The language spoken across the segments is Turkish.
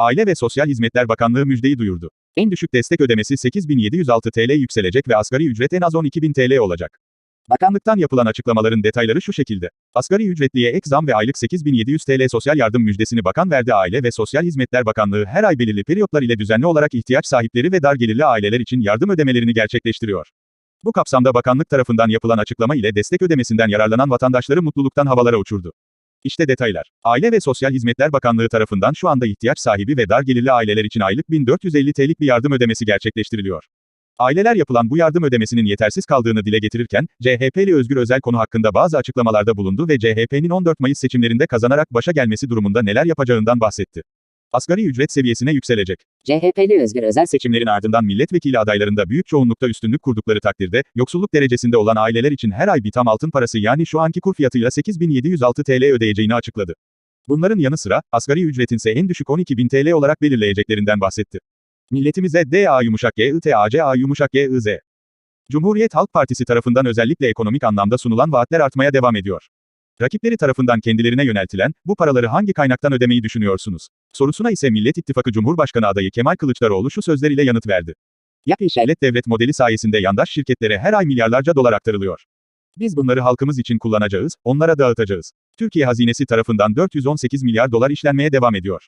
Aile ve Sosyal Hizmetler Bakanlığı müjdeyi duyurdu. En düşük destek ödemesi 8706 TL yükselecek ve asgari ücret en az 12000 TL olacak. Bakanlıktan yapılan açıklamaların detayları şu şekilde. Asgari ücretliye ek zam ve aylık 8700 TL sosyal yardım müjdesini bakan verdi Aile ve Sosyal Hizmetler Bakanlığı her ay belirli periyotlar ile düzenli olarak ihtiyaç sahipleri ve dar gelirli aileler için yardım ödemelerini gerçekleştiriyor. Bu kapsamda bakanlık tarafından yapılan açıklama ile destek ödemesinden yararlanan vatandaşları mutluluktan havalara uçurdu. İşte detaylar. Aile ve Sosyal Hizmetler Bakanlığı tarafından şu anda ihtiyaç sahibi ve dar gelirli aileler için aylık 1450 TL'lik bir yardım ödemesi gerçekleştiriliyor. Aileler yapılan bu yardım ödemesinin yetersiz kaldığını dile getirirken, CHP'li Özgür Özel konu hakkında bazı açıklamalarda bulundu ve CHP'nin 14 Mayıs seçimlerinde kazanarak başa gelmesi durumunda neler yapacağından bahsetti. Asgari ücret seviyesine yükselecek. CHP'li Özgür Özel Seçimlerin ardından milletvekili adaylarında büyük çoğunlukta üstünlük kurdukları takdirde, yoksulluk derecesinde olan aileler için her ay bir tam altın parası yani şu anki kur fiyatıyla 8706 TL ödeyeceğini açıkladı. Bunların yanı sıra, asgari ücretinse en düşük 12.000 TL olarak belirleyeceklerinden bahsetti. Milletimize DA yumuşak GITACA yumuşak GIZ. Cumhuriyet Halk Partisi tarafından özellikle ekonomik anlamda sunulan vaatler artmaya devam ediyor. Rakipleri tarafından kendilerine yöneltilen, bu paraları hangi kaynaktan ödemeyi düşünüyorsunuz? Sorusuna ise Millet İttifakı Cumhurbaşkanı adayı Kemal Kılıçdaroğlu şu sözleriyle yanıt verdi. İnşaat Devlet devlet modeli sayesinde yandaş şirketlere her ay milyarlarca dolar aktarılıyor. Biz bunları halkımız için kullanacağız, onlara dağıtacağız. Türkiye hazinesi tarafından 418 milyar dolar işlenmeye devam ediyor.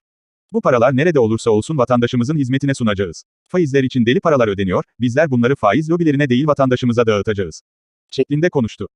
Bu paralar nerede olursa olsun vatandaşımızın hizmetine sunacağız. Faizler için deli paralar ödeniyor, bizler bunları faiz lobilerine değil vatandaşımıza dağıtacağız. Şeklinde konuştu.